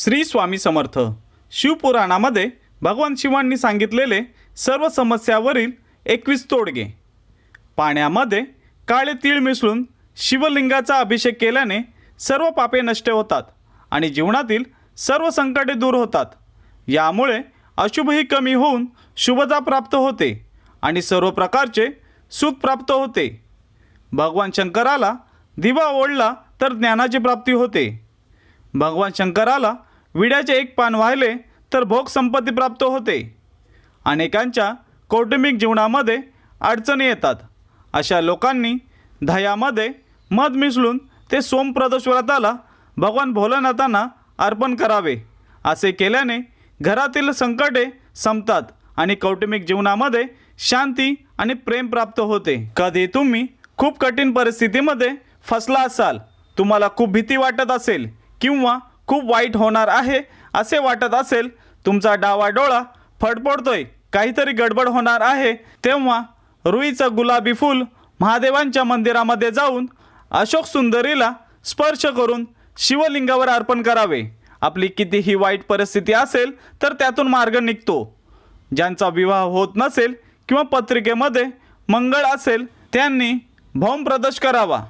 श्री स्वामी समर्थ. शिवपुराणामध्ये भगवान शिवांनी सांगितलेले सर्व समस्यावरील एकवीस तोडगे. पाण्यामध्ये काळे तीळ मिसळून शिवलिंगाचा अभिषेक केल्याने सर्व पापे नष्ट होतात आणि जीवनातील सर्व संकटे दूर होतात. यामुळे अशुभही कमी होऊन शुभता प्राप्त होते आणि सर्व प्रकारचे सुख प्राप्त होते. भगवान शंकराला दिवा ओढला तर ज्ञानाची प्राप्ती होते. भगवान शंकराला विड्याचे एक पान वाहिले तर भोग संपत्ती प्राप्त होते. अनेकांच्या कौटुंबिक जीवनामध्ये अडचणी येतात. अशा लोकांनी दह्यामध्ये मध मिसळून ते सोमप्रदोष भगवान भोलेनाथांना अर्पण करावे. असे केल्याने घरातील संकटे संपतात आणि कौटुंबिक जीवनामध्ये शांती आणि प्रेम प्राप्त होते. कधी तुम्ही खूप कठीण परिस्थितीमध्ये फसला असाल तुम्हाला खूप भीती वाटत असेल किंवा खूप वाईट होणार आहे असे वाटत असेल. तुमचा डावा डोळा फडफडतोय. काहीतरी गडबड होणार आहे. तेव्हा रुईचं गुलाबी फूल महादेवांच्या मंदिरामध्ये जाऊन अशोक सुंदरीला स्पर्श करून शिवलिंगावर अर्पण करावे. आपली कितीही वाईट परिस्थिती असेल तर त्यातून मार्ग निघतो. ज्यांचा विवाह होत नसेल किंवा पत्रिकेमध्ये मंगळ असेल त्यांनी भौम प्रदोष करावा.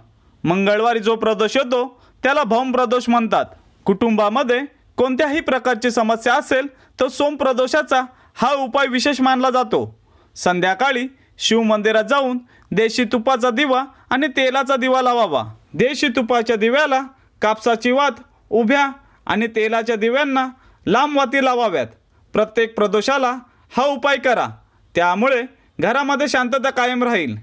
मंगळवारी जो प्रदोष येतो त्याला भौम प्रदोष म्हणतात. कुटुंबामध्ये कोणत्याही प्रकारची समस्या असेल तर सोमप्रदोषाचा हा उपाय विशेष मानला जातो. संध्याकाळी शिवमंदिरात जाऊन देशी तुपाचा दिवा आणि तेलाचा दिवा लावावा. देशी तुपाच्या दिव्याला कापसाची वात उभ्या आणि तेलाच्या दिव्यांना लांब वाती लावाव्यात. प्रत्येक प्रदोषाला हा उपाय करा. त्यामुळे घरामध्ये शांतता कायम राहील.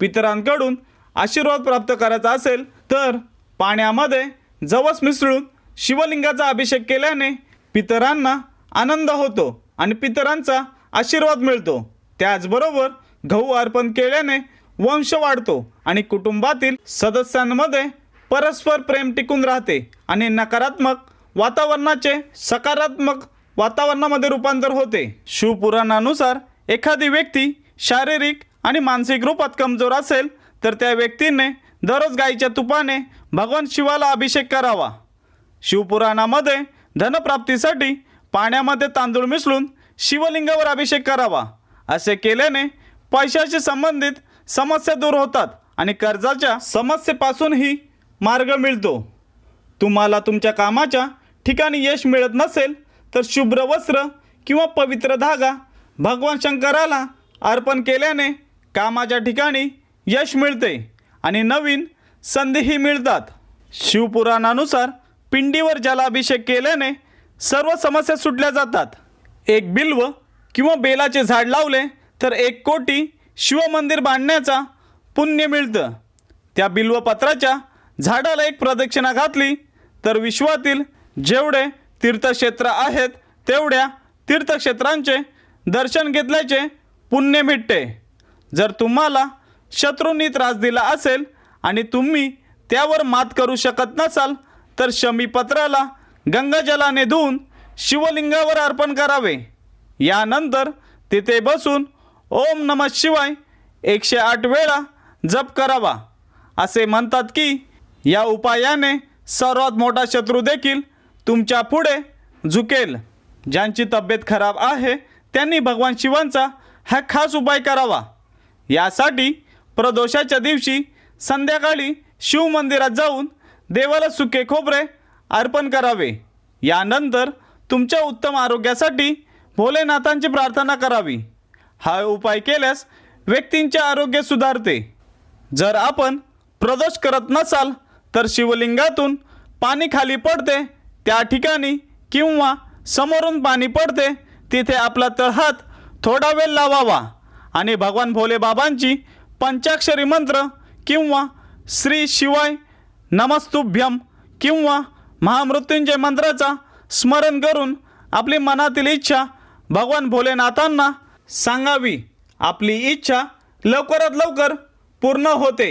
पितरांकडून आशीर्वाद प्राप्त करायचा असेल तर पाण्यामध्ये जवस मिसळून शिवलिंगाचा अभिषेक केल्याने पितरांना आनंद होतो आणि पितरांचा आशीर्वाद मिळतो. त्याचबरोबर गहू अर्पण केल्याने वंश वाढतो आणि कुटुंबातील सदस्यांमध्ये परस्पर प्रेम टिकून राहते आणि नकारात्मक वातावरणाचे सकारात्मक वातावरणामध्ये रूपांतर होते. शिवपुराणानुसार एखादी व्यक्ती शारीरिक आणि मानसिक रूपात कमजोर असेल तर त्या व्यक्तीने दररोज गाईच्या तुपाने भगवान शिवाला अभिषेक करावा. शिवपुराणामध्ये धनप्राप्तीसाठी पाण्यामध्ये तांदूळ मिसळून शिवलिंगावर अभिषेक करावा असे केल्याने पैशाशी संबंधित समस्या दूर होतात आणि कर्जाच्या समस्येपासूनही मार्ग मिळतो. तुम्हाला तुमच्या कामाच्या ठिकाणी यश मिळत नसेल तर शुभ्र वस्त्र किंवा पवित्र धागा भगवान शंकराला अर्पण केल्याने कामाच्या ठिकाणी यश मिळते आणि नवीन संधीही मिळतात. शिवपुराणानुसार पिंडीवर जलाभिषेक केल्याने सर्व समस्या सुटल्या जातात. एक बिल्व किंवा बेलाचे झाड लावले तर एक कोटी शिवमंदिर बांधण्याचा पुण्य मिळतं. त्या बिल्वपत्राच्या झाडाला एक प्रदक्षिणा घातली तर विश्वातील जेवढे तीर्थक्षेत्र आहेत तेवढ्या तीर्थक्षेत्रांचे दर्शन घेतल्याचे पुण्य मिळते जर तुम्हाला शत्रूंनी त्रास दिला असेल आणि तुम्ही त्यावर मात करू शकत नसाल तर शमीपत्राला गंगाजलाने धुवून शिवलिंगावर अर्पण करावे. यानंतर तिथे बसून ओम नम शिवाय एकशे आठ वेळा जप करावा. असे म्हणतात की या उपायाने सर्वात मोठा शत्रू देखील तुमच्यापुढे झुकेल. ज्यांची तब्येत खराब आहे त्यांनी भगवान शिवांचा हा खास उपाय करावा. यासाठी प्रदोषाच्या दिवशी संध्याकाळी शिवमंदिरात जाऊन देवाला सुके खोबरे अर्पण करावे. यानंतर तुमच्या उत्तम आरोग्यासाठी भोलेनाथांची प्रार्थना करावी. हा उपाय केल्यास व्यक्तींचे आरोग्य सुधारते. जर आपण प्रदोष करत नसाल तर शिवलिंगातून पाणी खाली पडते त्या ठिकाणी किंवा समोरून पाणी पडते तिथे आपला तळहात थोडा वेळ लावावा. आणि भगवान भोले बाबांची पंचाक्षरी मंत्र किंवा श्री शिवाय नमस्तुभ्यम किंवा महामृत्युंजय मंत्राचा स्मरण करून आपली मनातील इच्छा भगवान भोलेनाथांना सांगावी. आपली इच्छा लवकरात लवकर पूर्ण होते.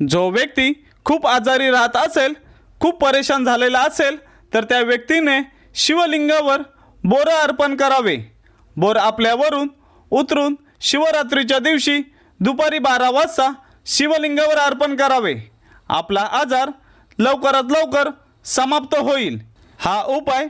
जो व्यक्ती खूप आजारी राहत असेल खूप परेशान झालेला असेल तर त्या व्यक्तीने शिवलिंगावर बोरं अर्पण करावे. बोर आपल्यावरून उतरून शिवरात्रीच्या दिवशी दुपारी बारा वाजता शिवलिंगावर अर्पण करावे. आपला आजार लवकरात लवकर समाप्त होईल. हा उपाय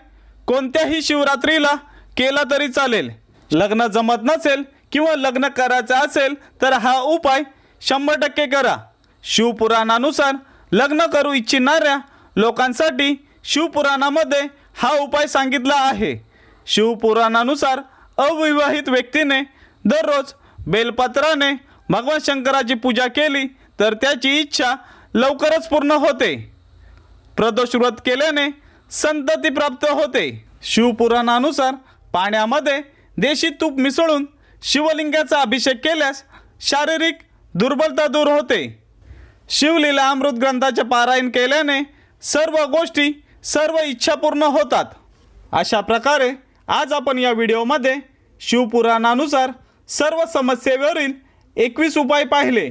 कोणत्याही शिवरात्रीला केला तरी चालेल. लग्न जमत नसेल किंवा लग्न करायचं असेल तर हा उपाय शंभर टक्के करा. शिवपुराणानुसार लग्न करू इच्छिणाऱ्या लोकांसाठी शिवपुराणामध्ये हा उपाय सांगितला आहे. शिवपुराणानुसार अविवाहित व्यक्तीने दररोज बेलपत्राने भगवान शंकराची पूजा केली तर त्याची इच्छा लवकरच पूर्ण होते. प्रदोष व्रत केल्याने संतती प्राप्त होते. शिवपुराणानुसार पाण्यामध्ये देशी तूप मिसळून शिवलिंगाचा अभिषेक केल्यास शारीरिक दुर्बलता दूर होते. शिवलीला अमृत ग्रंथाचे पारायण केल्याने सर्व गोष्टी सर्व इच्छा पूर्ण होतात. अशा प्रकारे आज आपण या व्हिडिओमध्ये शिवपुराणानुसार सर्व समस्येवरील एकवीस उपाय पाहिले.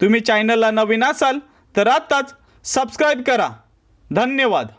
तुम्ही चॅनलला नवीन असाल तर आत्ताच सबस्क्राईब करा. धन्यवाद.